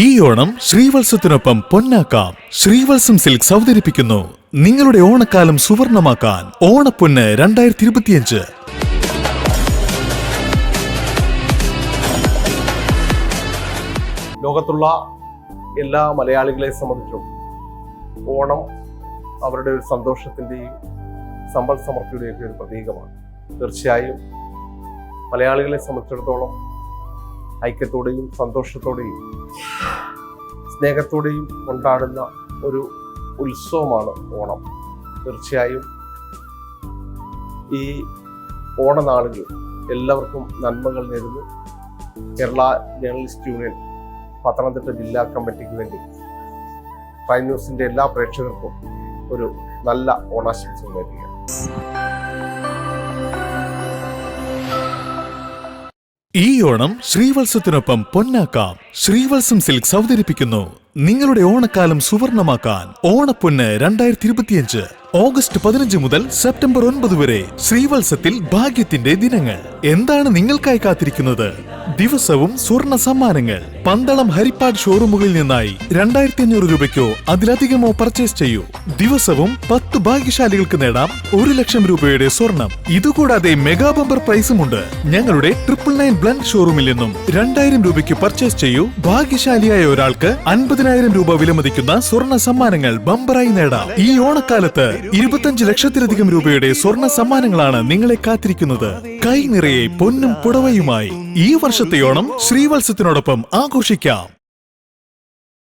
ഈ ഓണം ശ്രീവത്സത്തിനൊപ്പം പൊന്നാക്കാം. ശ്രീവത്സം സിൽക്സ് അവതരിപ്പിക്കുന്നു. നിങ്ങളുടെ ഓണക്കാലം സുവർണമാക്കാൻ ഓണപ്പൊന്ന് രണ്ടായിരത്തി ഇരുപത്തിയഞ്ച് ലോകത്തുള്ള എല്ലാ മലയാളികളെ സംബന്ധിച്ചും ഓണം അവരുടെ ഒരു സന്തോഷത്തിന്റെയും സമ്പൽ സമൃദ്ധിയുടെയൊക്കെ ഒരു പ്രതീകമാണ്. തീർച്ചയായും മലയാളികളെ സംബന്ധിച്ചിടത്തോളം ഐക്യത്തോടെയും സന്തോഷത്തോടെയും സ്നേഹത്തോടെയും കൊണ്ടാടുന്ന ഒരു ഉത്സവമാണ് ഓണം. തീർച്ചയായും ഈ ഓണനാളുകൾ എല്ലാവർക്കും നന്മകൾ നേരുന്നു. കേരള ജേർണലിസ്റ്റ് യൂണിയൻ പത്തനംതിട്ട ജില്ലാ കമ്മിറ്റിക്ക് വേണ്ടി പ്രൈം ന്യൂസിന്റെ എല്ലാ പ്രേക്ഷകർക്കും ഒരു നല്ല ഓണാശംസകൾ നേരുകയാണ്. ഈ ഓണം ശ്രീവത്സത്തിനൊപ്പം പൊന്നാക്കാം. ശ്രീവത്സം സിൽക്സ് അവതരിപ്പിക്കുന്നു നിങ്ങളുടെ ഓണക്കാലം സുവർണമാക്കാൻ ഓണപ്പൊന്ന് രണ്ടായിരത്തി ഇരുപത്തിയഞ്ച് ഓഗസ്റ്റ് പതിനഞ്ച് മുതൽ സെപ്റ്റംബർ ഒൻപത് വരെ ശ്രീവത്സത്തിൽ ഭാഗ്യത്തിന്റെ ദിനങ്ങൾ. എന്താണ് നിങ്ങൾക്കായി കാത്തിരിക്കുന്നത്? ദിവസവും സ്വർണ സമ്മാനങ്ങൾ. പന്തളം ഹരിപ്പാട് ഷോറൂമുകളിൽ നിന്നായി രണ്ടായിരത്തി അഞ്ഞൂറ് രൂപയ്ക്കോ അതിലധികമോ പർച്ചേസ് ചെയ്യൂ. ദിവസവും പത്ത് ഭാഗ്യശാലികൾക്ക് നേടാം ഒരു ലക്ഷം രൂപയുടെ സ്വർണം. ഇതുകൂടാതെ മെഗാ ബമ്പർ പ്രൈസുമുണ്ട് ഞങ്ങളുടെ ട്രിപ്പിൾ നയൻ ബ്ലൻഡ് ഷോറൂമിൽ നിന്നും രണ്ടായിരം രൂപയ്ക്ക് പർച്ചേസ് ചെയ്യൂ. ഭാഗ്യശാലിയായ ഒരാൾക്ക് അൻപതിനായിരം രൂപ വിലമതിക്കുന്ന സ്വർണ സമ്മാനങ്ങൾ ബമ്പറായി നേടാം. ഈ ഓണക്കാലത്ത് ഇരുപത്തഞ്ച് ലക്ഷത്തിലധികം രൂപയുടെ സ്വർണ സമ്മാനങ്ങളാണ് നിങ്ങളെ കാത്തിരിക്കുന്നത്. കൈ നിറയെ പൊന്നും പുടവയുമായി ഈ വർഷത്തെ ഓണം ശ്രീവത്സത്തിനോടൊപ്പം ആഘോഷിക്കാം.